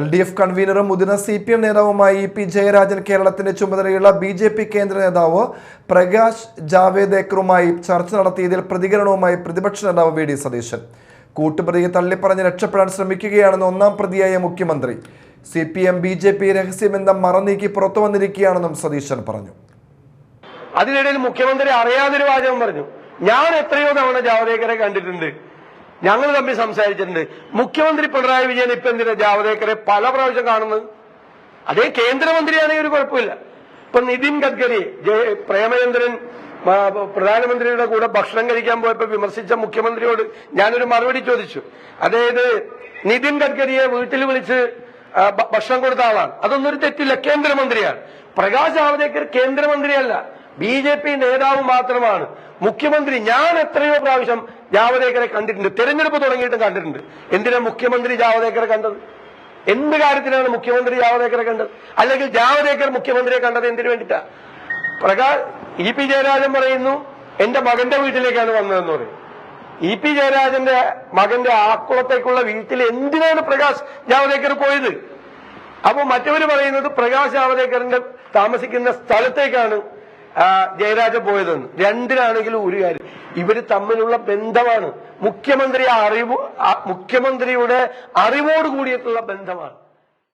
L D F കൺവീനറും മുതിർന്ന C P M നേതാവുമായി ഇ പി ജയരാജൻ കേരളത്തിന്റെ ചുമതലയുള്ള ബി ജെ പി കേന്ദ്ര നേതാവ് പ്രകാശ് ജാവേദേക്കറുമായി ചർച്ച നടത്തിയതിൽ പ്രതികരണവുമായി പ്രതിപക്ഷ നേതാവ് വി ഡി സതീശൻ. കൂട്ടുപ്രതിയെ തള്ളിപ്പറഞ്ഞ് രക്ഷപ്പെടാൻ ശ്രമിക്കുകയാണെന്ന് ഒന്നാം പ്രതിയായ മുഖ്യമന്ത്രി. C P M B J P രഹസ്യബന്ധം മറന്നീക്കി പുറത്തു വന്നിരിക്കുകയാണെന്നും സതീശൻ പറഞ്ഞു. അതിനിടയിൽ മുഖ്യമന്ത്രി അറിയാതൊരു വാചകം പറഞ്ഞു. ഞാൻ എത്രയോ തവണ ജാവദേക്കറെ കണ്ടിട്ടുണ്ട്. ഞങ്ങൾ തമ്മിൽ സംസാരിച്ചിട്ടുണ്ട്. മുഖ്യമന്ത്രി പിണറായി വിജയൻ ഇപ്പൊ എന്തിനാ ജാവദേക്കറെ പല പ്രാവശ്യം കാണുന്നത്? അതേ കേന്ദ്രമന്ത്രിയാണെങ്കിൽ ഒരു കുഴപ്പമില്ല. ഇപ്പൊ നിതിൻ ഗഡ്കരി പ്രേമചന്ദ്രൻ പ്രധാനമന്ത്രിയുടെ കൂടെ ഭക്ഷണം കഴിക്കാൻ പോയപ്പോ വിമർശിച്ച മുഖ്യമന്ത്രിയോട് ഞാനൊരു മറുപടി ചോദിച്ചു. അതായത് നിതിൻ ഗഡ്കരിയെ വീട്ടിൽ വിളിച്ച് ഭക്ഷണം കൊടുത്ത ആളാണ്. അതൊന്നൊരു തെറ്റില്ല. കേന്ദ്രമന്ത്രിയാണ്. പ്രകാശ് ജാവദേക്കർ കേന്ദ്രമന്ത്രിയല്ല. ബി ജെ പി നേതാവ് മാത്രമാണ്. മുഖ്യമന്ത്രി ഞാൻ എത്രയോ പ്രാവശ്യം ജാവദേക്കറെ കണ്ടിട്ടുണ്ട്. തെരഞ്ഞെടുപ്പ് തുടങ്ങിയിട്ടും കണ്ടിട്ടുണ്ട്. എന്തിനാ മുഖ്യമന്ത്രി ജാവദേക്കറെ കണ്ടത്? എന്ത് കാര്യത്തിനാണ് മുഖ്യമന്ത്രി ജാവദേക്കറെ കണ്ടത്? അല്ലെങ്കിൽ ജാവദേക്കർ മുഖ്യമന്ത്രിയെ കണ്ടത് എന്തിനു വേണ്ടിയിട്ടാ? പ്രകാശ് ഇ പി ജയരാജൻ പറയുന്നു എന്റെ മകന്റെ വീട്ടിലേക്കാണ് വന്നതെന്ന് പറയും. ഇ പി ജയരാജന്റെ മകന്റെ ആക്കുളത്തേക്കുള്ള വീട്ടിൽ എന്തിനാണ് പ്രകാശ് ജാവദേക്കർ പോയത്? അപ്പൊ മറ്റവര് പറയുന്നത് പ്രകാശ് ജാവദേക്കറിന്റെ താമസിക്കുന്ന സ്ഥലത്തേക്കാണ് ആ, ജയരാജൻ പോയതെന്ന്. രണ്ടിനാണെങ്കിലും ഒരു കാര്യം. ഇവർ തമ്മിലുള്ള ബന്ധമാണ്. മുഖ്യമന്ത്രി അറിവ് മുഖ്യമന്ത്രിയുടെ അറിവോട് കൂടിയിട്ടുള്ള ബന്ധമാണ്.